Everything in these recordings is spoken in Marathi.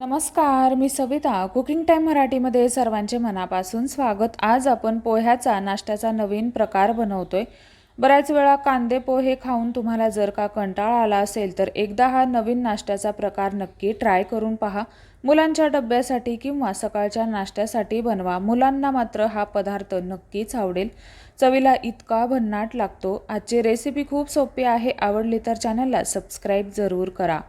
नमस्कार मी सविता. कुकिंग टाईम मराठीमध्ये सर्वांचे मनापासून स्वागत. आज आपण पोह्याचा नाश्त्याचा नवीन प्रकार बनवतोय. बऱ्याच वेळा कांदे पोहे खाऊन तुम्हाला जर का कंटाळा आला असेल तर एकदा हा नवीन नाश्त्याचा प्रकार नक्की ट्राय करून पहा. मुलांच्या डब्यासाठी किंवा सकाळच्या नाश्त्यासाठी बनवा. मुलांना मात्र हा पदार्थ नक्कीच आवडेल. चवीला इतका भन्नाट लागतो. आजची रेसिपी खूप सोपी आहे. आवडली तर चॅनलला सबस्क्राईब जरूर करा.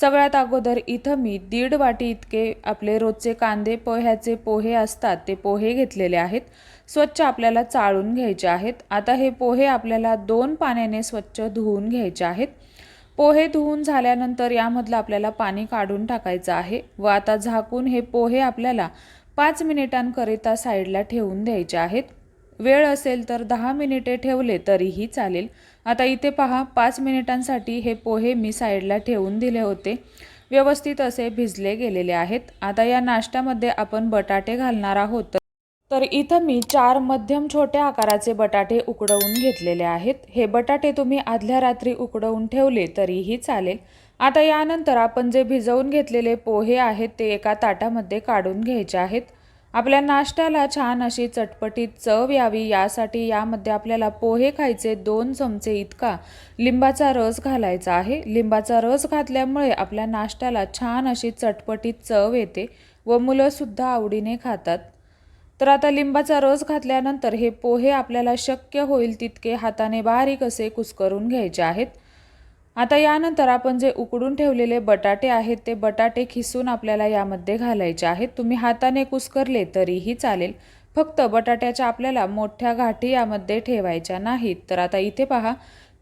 सगळ्यात अगोदर इथं मी दीड वाटी इतके आपले रोजचे कांदे पोह्याचे पोहे असतात ते पोहे घेतलेले आहेत. स्वच्छ आपल्याला चाळून घ्यायचे आहेत. आता हे पोहे आपल्याला दोन पाण्याने स्वच्छ धुवून घ्यायचे आहेत. पोहे धुवून झाल्यानंतर यामधलं आपल्याला पाणी काढून टाकायचं आहे व आता झाकून हे पोहे आपल्याला पाच मिनिटांकरिता साईडला ठेवून द्यायचे आहेत. वेळ असेल तर दहा मिनिटे ठेवले तरीही चालेल. आता इथे पहा पाच मिनिटांसाठी हे पोहे मी साईडला ठेवून दिले होते. व्यवस्थित असे भिजले गेलेले आहेत. आता या नाश्त्यामध्ये आपण बटाटे घालणार आहोत. तर इथं मी चार मध्यम छोट्या आकाराचे बटाटे उकडवून घेतलेले आहेत. हे बटाटे तुम्ही आदल्या रात्री उकडवून ठेवले तरीही चालेल. आता यानंतर आपण जे भिजवून घेतलेले पोहे आहेत ते एका ताटामध्ये काढून घ्यायचे आहेत. आपल्या नाश्त्याला छान अशी चटपटीत चव यावी यासाठी यामध्ये आपल्याला पोहे खायचे दोन चमचे इतका लिंबाचा रस घालायचा आहे. लिंबाचा रस घातल्यामुळे आपल्या नाश्त्याला छान अशी चटपटीत चव येते व मुलंसुद्धा आवडीने खातात. तर आता लिंबाचा रस घातल्यानंतर हे पोहे आपल्याला शक्य होईल तितके हाताने बारीक असे कुस्करून घ्यायचे आहेत. आता यानंतर आपण जे उकडून ठेवलेले बटाटे आहेत ते बटाटे खिसून आपल्याला यामध्ये घालायचे आहेत. तुम्ही हाताने कुस्करले तरीही चालेल. फक्त बटाट्याच्या आपल्याला मोठ्या गाठी यामध्ये ठेवायच्या नाहीत. तर आता इथे पहा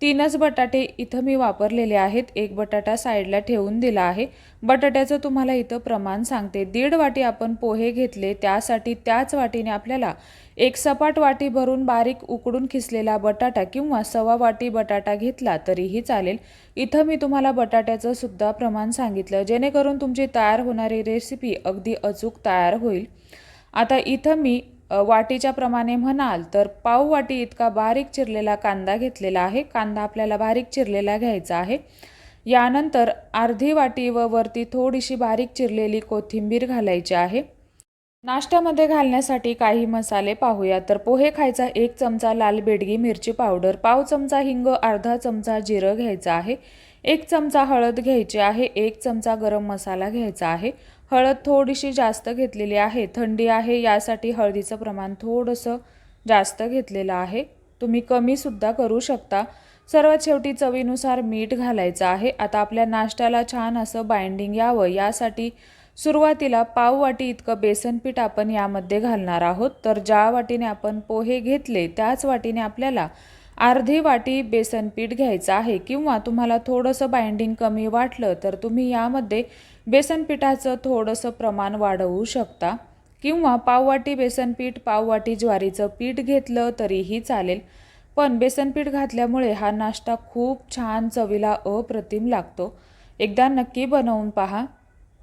तीनच बटाटे इथं मी वापरलेले आहेत. एक बटाटा साईडला ठेवून दिला आहे. बटाट्याचं तुम्हाला इथं प्रमाण सांगते. दीड वाटी आपण पोहे घेतले. त्यासाठी त्याच वाटीने आपल्याला एक सपाट वाटी भरून बारीक उकडून खिसलेला बटाटा किंवा सवा वाटी बटाटा घेतला तरीही चालेल. इथं मी तुम्हाला बटाट्याचं सुद्धा प्रमाण सांगितलं. जेणेकरून तुमची तयार होणारी रेसिपी अगदी अचूक तयार होईल. आता इथं मी वाटीच्या प्रमाणे म्हणाल तर पाव वाटी इतका बारीक चिरलेला कांदा घेतलेला आहे. कांदा आपल्याला बारीक चिरलेला घ्यायचा आहे. यानंतर अर्धी वाटी व वरती थोडीशी बारीक चिरलेली कोथिंबीर घालायची आहे. नाश्त्यामध्ये घालण्यासाठी काही मसाले पाहूया. तर पोहे खायचा एक चमचा लाल बेडगी मिरची पावडर पाव चमचा हिंग अर्धा चमचा जिरं घ्यायचं आहे. एक चमचा हळद घ्यायची आहे. एक चमचा गरम मसाला घ्यायचा आहे. हळद थोडीशी जास्त घेतलेली आहे. थंडी आहे यासाठी हळदीचं प्रमाण थोडंसं जास्त घेतलेलं आहे. तुम्ही कमीसुद्धा करू शकता. सर्वात शेवटी चवीनुसार मीठ घालायचं आहे. आता आपल्या नाश्त्याला छान असं बाइंडिंग यावं. यासाठी सुरुवातीला पाव वाटी इतकं बेसन पीठ आपण यामध्ये घालणार आहोत. तर ज्या वाटीने आपण पोहे घेतले त्याच वाटीने आपल्याला अर्धी वाटी बेसन पीठ घ्यायचं आहे. किंवा तुम्हाला थोडंसं बाइंडिंग कमी वाटलं तर तुम्ही यामध्ये बेसन पिठाचं थोडंसं प्रमाण वाढवू शकता. किंवा पाववाटी बेसनपीठ पाववाटी ज्वारीचं पीठ घेतलं तरीही चालेल. पण बेसनपीठ घातल्यामुळे हा नाश्ता खूप छान चवीला अप्रतिम लागतो. एकदा नक्की बनवून पहा.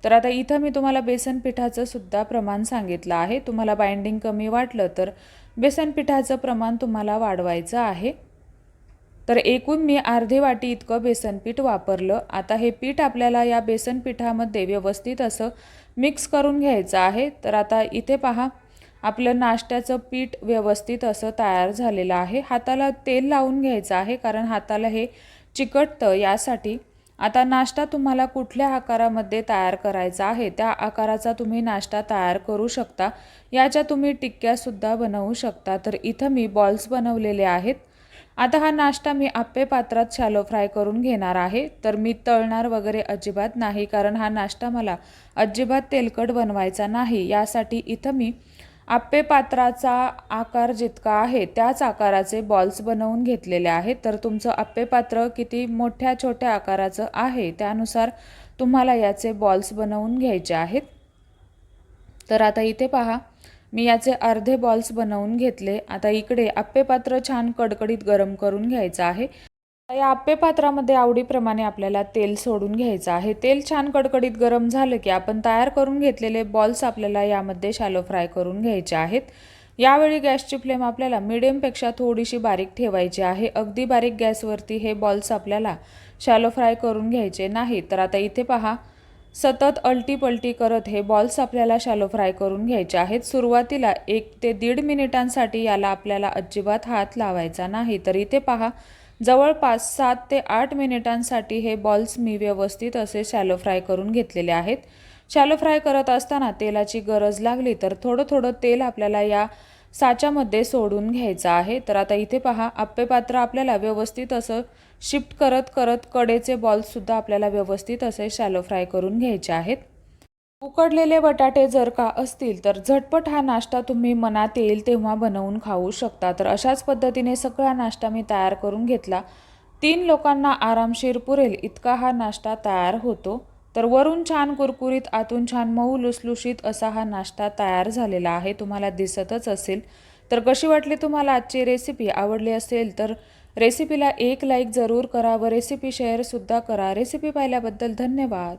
तर आता इथं मी तुम्हाला बेसन पिठाचं सुद्धा प्रमाण सांगितलं आहे. तुम्हाला बाइंडिंग कमी वाटलं तर बेसन पिठाचं प्रमाण तुम्हाला वाढवायचं आहे. तर एकूण मी अर्धे वाटी इतकं बेसन पीठ वापरलं. आता हे पीठ आपल्याला या बेसन पिठामध्ये व्यवस्थित असं मिक्स करून घ्यायचं आहे. तर आता इथे पहा आपलं नाश्त्याचं पीठ व्यवस्थित असं तयार झालेलं आहे. हाताला तेल लावून घ्यायचं आहे कारण हाताला हे चिकटतं यासाठी. आता नाश्ता तुम्हाला कुठल्या आकारामध्ये तयार करायचा आहे त्या आकाराचा तुम्ही नाश्ता तयार करू शकता. याच्या तुम्ही टिक्क्यासुद्धा बनवू शकता. तर इथं मी बॉल्स बनवलेले आहेत. आता हा नाश्ता मी आप्पे पात्रात शॅलो फ्राय करून घेणार आहे. तर मी तळणार वगैरे अजिबात नाही कारण हा नाश्ता मला अजिबात तेलकट बनवायचा नाही. यासाठी इथं मी आप्पे पात्राचा आकार जितका आहे त्याच आकाराचे बॉल्स बनवून घेतलेले आहेत. तर तुमचं आप्पे पात्र किती मोठ्या छोट्या आकाराचं आहे त्यानुसार तुम्हाला याचे बॉल्स बनवून घ्यायचे आहेत. तर आता इथे पहा मी याचे अर्धे बॉल्स बनवून घेतले. आता इकडे आप्पे पात्र छान कडकडीत गरम करून घ्यायचं आहे. या आप्पे पात्रामध्ये आवडीप्रमाणे आपल्याला तेल सोडून घ्यायचं आहे. तेल छान कडकडीत गरम झालं की आपण तयार करून घेतलेले बॉल्स आपल्याला यामध्ये शॅलो फ्राय करून घ्यायचे आहेत. यावेळी गॅसची फ्लेम आपल्याला मिडियमपेक्षा थोडीशी बारीक ठेवायची आहे. अगदी बारीक गॅसवरती हे बॉल्स आपल्याला शॅलो फ्राय करून घ्यायचे नाही. तर आता इथे पहा. सतत अलटीपलटी करत हे बॉल्स आपल्याला शॅलो फ्राय करून घ्यायचे आहेत. सुरुवातीला एक ते दीड मिनिटांसाठी याला आपल्याला अजिबात हात लावायचा नाही. तर इथे पहा जवळपास सात ते आठ मिनिटांसाठी हे बॉल्स मी व्यवस्थित असे शॅलो फ्राय करून घेतलेले आहेत. शॅलो फ्राय करत असताना तेलाची गरज लागली तर थोडं थोडं तेल आपल्याला या साच्यामध्ये सोडून घ्यायचं आहे. तर आता इथे पहा आप्पे पात्र आपल्याला व्यवस्थित असं शिफ्ट करत करत कडेचे बॉल्ससुद्धा आपल्याला व्यवस्थित असे शॅलो फ्राय करून घ्यायचे आहेत. उकडलेले बटाटे जर का असतील तर झटपट हा नाश्ता तुम्ही मनात येईल तेव्हा बनवून खाऊ शकता. तर अशाच पद्धतीने सगळा नाश्ता मी तयार करून घेतला. तीन लोकांना आरामशीर पुरेल इतका हा नाश्ता तयार होतो. तर वरून छान कुरकुरीत आतून छान मऊ लुसलुशीत असा हा नाश्ता तयार झालेला आहे. तुम्हाला दिसतच असेल. तर कशी वाटली तुम्हाला आजची रेसिपी आवडली असेल तर रेसिपीला एक लाईक जरूर करा व रेसिपी शेअरसुद्धा करा. रेसिपी पाहिल्याबद्दल धन्यवाद.